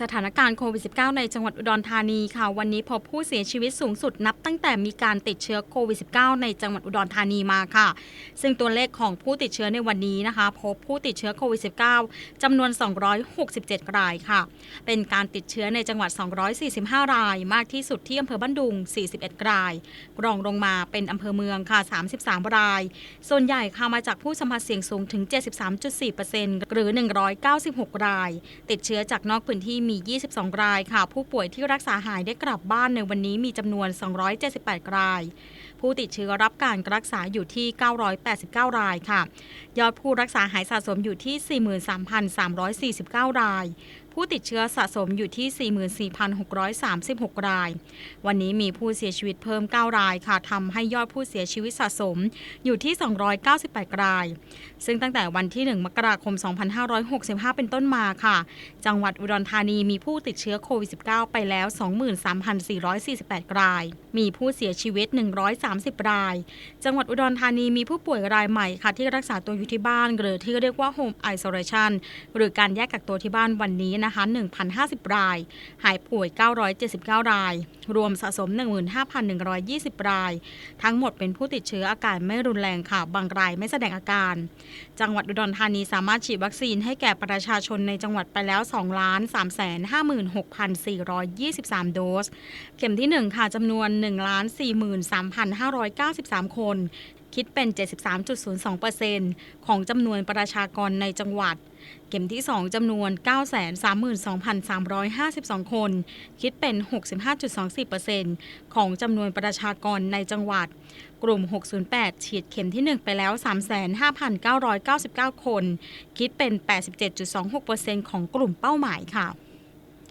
สถานการณ์โควิด -19 ในจังหวัดอุดรธานีค่ะ วันนี้พบผู้เสียชีวิตสูงสุดนับตั้งแต่มีการติดเชื้อโควิด -19 ในจังหวัดอุดรธานีมาค่ะ ซึ่งตัวเลขของผู้ติดเชื้อในวันนี้นะคะ พบผู้ติดเชื้อโควิด -19 จำนวน 267 รายค่ะ เป็นการติดเชื้อในจังหวัด 245 ราย มากที่สุดที่อำเภอบ้านดุง 41 ราย รองลงมาเป็นอำเภอเมืองค่ะ 33 ราย ส่วนใหญ่ค่ะมาจากผู้สัมผัสเสี่ยงสูงถึง 73.4%หรือ 196 ราย ติดเชื้อจากนอกพื้นที่มี 22 รายค่ะ ผู้ป่วยที่รักษาหายได้กลับบ้านในวันนี้มีจำนวน 278 ราย ผู้ติดเชื้อรับการรักษาอยู่ที่ 989 รายค่ะ ยอดผู้รักษาหายสะสมอยู่ที่ 43,349 ราย ผู้ติดเชื้อสะสมอยู่ที่ 44,636 ราย วันนี้มีผู้เสียชีวิตเพิ่ม 9 รายค่ะทำให้ยอดผู้เสียชีวิตสะสมอยู่ที่ 298 ราย ซึ่งตั้งแต่วันที่ 1 มกราคม 2565 เป็นต้นมาค่ะ จังหวัดอุดรธานีมีผู้ติดเชื้อโควิด -19 ไปแล้ว 23,448 ราย มีผู้เสียชีวิต 130 ราย จังหวัดอุดรธานีมีผู้ป่วยรายใหม่ค่ะที่รักษาตัวอยู่ที่บ้าน หรือที่เรียกว่า Home Isolation หรือการแยกกักตัวที่บ้านวันนี้นะคะ1,050 ราย หายป่วย 979 ราย รวมสะสม 15,120 ราย ทั้งหมดเป็นผู้ติดเชื้ออาการไม่รุนแรงค่ะ บางรายไม่แสดงอาการ จังหวัดอุดรธานีสามารถฉีดวัคซีนให้แก่ประชาชนในจังหวัดไปแล้ว2ล้าน3 5 6 4 2 3 โดส เข็มที่ 1 ค่ะจำนวน1ล้าน43,593 คน คิดเป็น 73.02%ของจำนวนประชากรในจังหวัด เข็มที่ 2จำนวน 932,352 คน คิดเป็น 65.24%ของจำนวนประชากรในจังหวัด กลุ่ม 608 ฉีดเข็มที่ 1 ไปแล้ว 35,999 คน คิดเป็น 87.26%ของกลุ่มเป้าหมายค่ะ